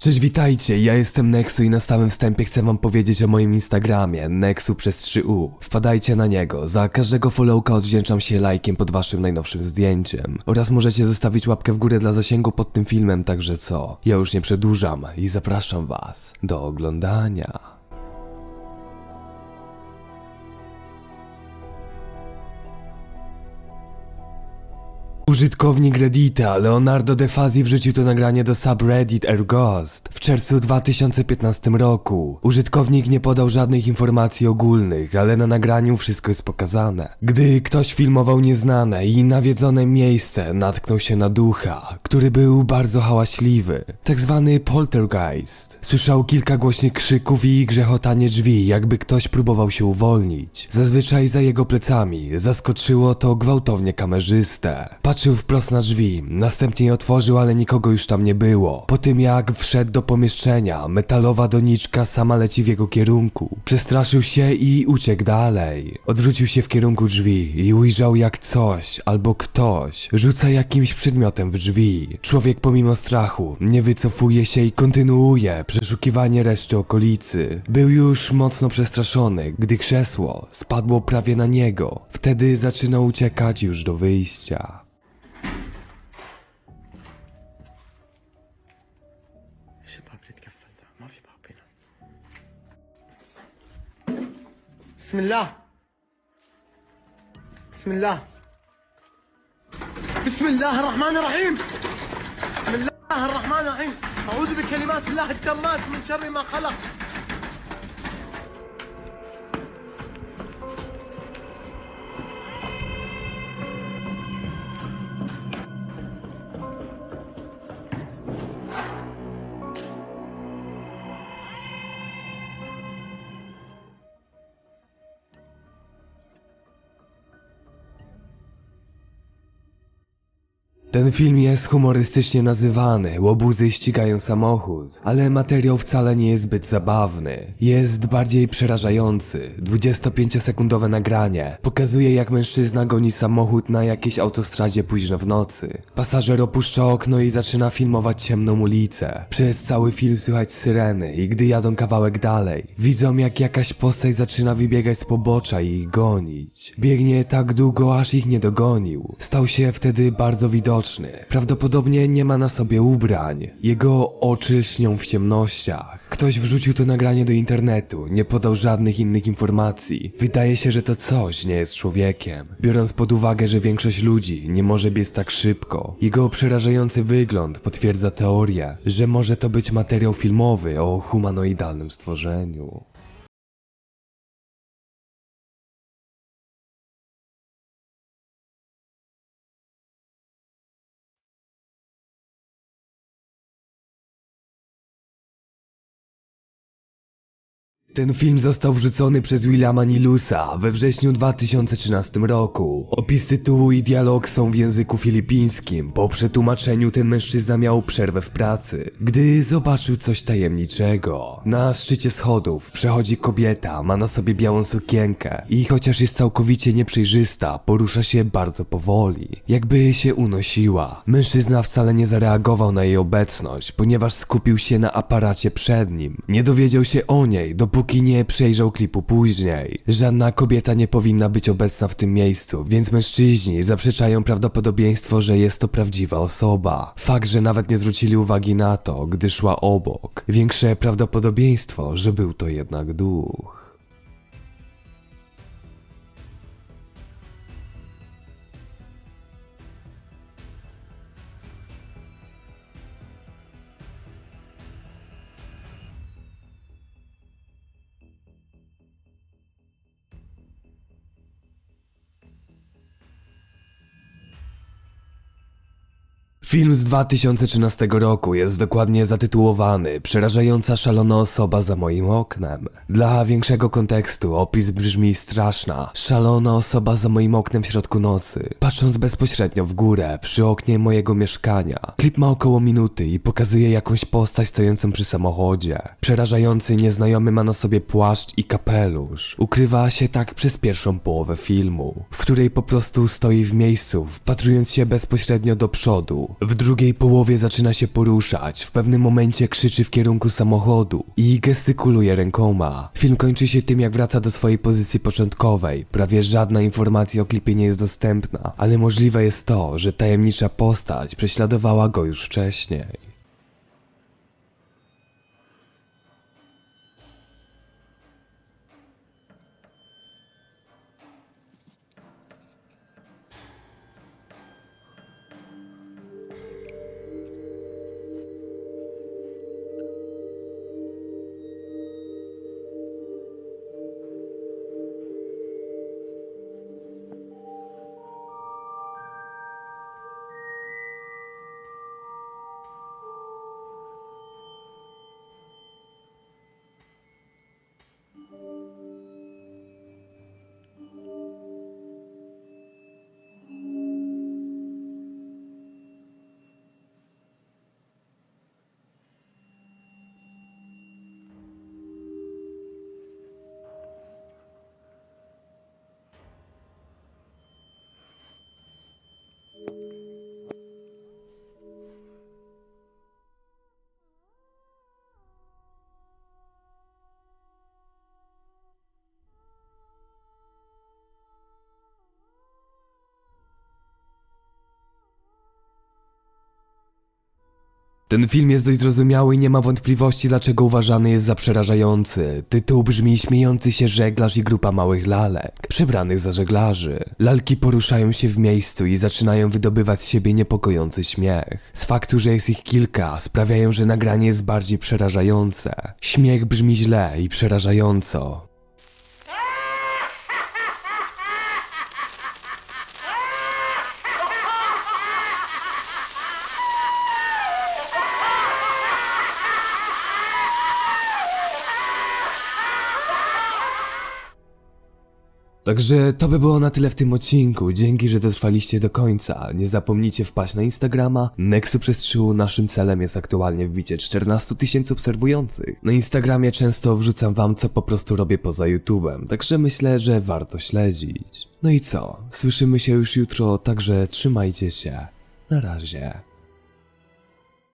Cześć, witajcie, ja jestem Nexu i na samym wstępie chcę wam powiedzieć o moim Instagramie, Nexu przez 3U. Wpadajcie na niego, za każdego followka odwdzięczam się lajkiem pod waszym najnowszym zdjęciem. Oraz możecie zostawić łapkę w górę dla zasięgu pod tym filmem, także co? Ja już nie przedłużam i zapraszam was do oglądania. Użytkownik Reddita Leonardo De Fazi wrzucił to nagranie do subreddit AirGhost w czerwcu 2015 roku. Użytkownik nie podał żadnych informacji ogólnych, ale na nagraniu wszystko jest pokazane. Gdy ktoś filmował nieznane i nawiedzone miejsce, natknął się na ducha, który był bardzo hałaśliwy, tak zwany poltergeist. Słyszał kilka głośnych krzyków i grzechotanie drzwi, jakby ktoś próbował się uwolnić. Zazwyczaj za jego plecami zaskoczyło to gwałtownie kamerzystę. Patrzył wprost na drzwi, następnie je otworzył, ale nikogo już tam nie było. Po tym jak wszedł do pomieszczenia, metalowa doniczka sama leci w jego kierunku. Przestraszył się i uciekł dalej. Odwrócił się w kierunku drzwi i ujrzał jak coś albo ktoś rzuca jakimś przedmiotem w drzwi. Człowiek pomimo strachu nie wycofuje się i kontynuuje przeszukiwanie reszty okolicy. Był już mocno przestraszony, gdy krzesło spadło prawie na niego. Wtedy zaczynał uciekać już do wyjścia. إيش الباب اللي تقفل ذا؟ ما في باب هنا. بسم الله. بسم الله. بسم الله الرحمن الرحيم. بسم الله الرحمن الرحيم. أعوذ بكلمات الله التامات من شر ما خلق. Ten film jest humorystycznie nazywany Łobuzy ścigają samochód, ale materiał wcale nie jest zbyt zabawny. Jest bardziej przerażający. 25-sekundowe nagranie pokazuje jak mężczyzna goni samochód na jakiejś autostradzie późno w nocy. Pasażer opuszcza okno i zaczyna filmować ciemną ulicę. Przez cały film słychać syreny i gdy jadą kawałek dalej, widzą jak jakaś postać zaczyna wybiegać z pobocza i ich gonić. Biegnie tak długo aż ich nie dogonił. Stał się wtedy bardzo widoczny. Prawdopodobnie nie ma na sobie ubrań. Jego oczy śnią w ciemnościach. Ktoś wrzucił to nagranie do internetu, nie podał żadnych innych informacji. Wydaje się, że to coś nie jest człowiekiem. Biorąc pod uwagę, że większość ludzi nie może biec tak szybko, jego przerażający wygląd potwierdza teorię, że może to być materiał filmowy o humanoidalnym stworzeniu. Ten film został wrzucony przez Williama Nilusa we wrześniu 2013 roku. Opis tytułu i dialog są w języku filipińskim. Po przetłumaczeniu ten mężczyzna miał przerwę w pracy, gdy zobaczył coś tajemniczego. Na szczycie schodów przechodzi kobieta, ma na sobie białą sukienkę i chociaż jest całkowicie nieprzejrzysta, porusza się bardzo powoli, jakby się unosiła. Mężczyzna wcale nie zareagował na jej obecność, ponieważ skupił się na aparacie przed nim. Nie dowiedział się o niej, dopóki nie przejrzał klipu później. Żadna kobieta nie powinna być obecna w tym miejscu, więc mężczyźni zaprzeczają prawdopodobieństwo, że jest to prawdziwa osoba. Fakt, że nawet nie zwrócili uwagi na to, gdy szła obok. Większe prawdopodobieństwo, że był to jednak duch. Film z 2013 roku jest dokładnie zatytułowany Przerażająca szalona osoba za moim oknem. Dla większego kontekstu opis brzmi straszna, szalona osoba za moim oknem w środku nocy, patrząc bezpośrednio w górę przy oknie mojego mieszkania. Klip ma około minuty i pokazuje jakąś postać stojącą przy samochodzie. Przerażający nieznajomy ma na sobie płaszcz i kapelusz. Ukrywa się tak przez pierwszą połowę filmu, w której po prostu stoi w miejscu, wpatrując się bezpośrednio do przodu, W drugiej połowie zaczyna się poruszać, w pewnym momencie krzyczy w kierunku samochodu i gestykuluje rękoma. Film kończy się tym, jak wraca do swojej pozycji początkowej. Prawie żadna informacja o klipie nie jest dostępna, ale możliwe jest to, że tajemnicza postać prześladowała go już wcześniej. Ten film jest dość zrozumiały i nie ma wątpliwości, dlaczego uważany jest za przerażający. Tytuł brzmi Śmiejący się żeglarz i grupa małych lalek, przebranych za żeglarzy. Lalki poruszają się w miejscu i zaczynają wydobywać z siebie niepokojący śmiech. Z faktu, że jest ich kilka, sprawiają, że nagranie jest bardziej przerażające. Śmiech brzmi źle i przerażająco. Także to by było na tyle w tym odcinku. Dzięki, że dotrwaliście do końca. Nie zapomnijcie wpaść na Instagrama. Nexu przez 3 naszym celem jest aktualnie wbicie 14 tysięcy obserwujących. Na Instagramie często wrzucam wam, co po prostu robię poza YouTubem, także myślę, że warto śledzić. No i co? Słyszymy się już jutro, także trzymajcie się. Na razie.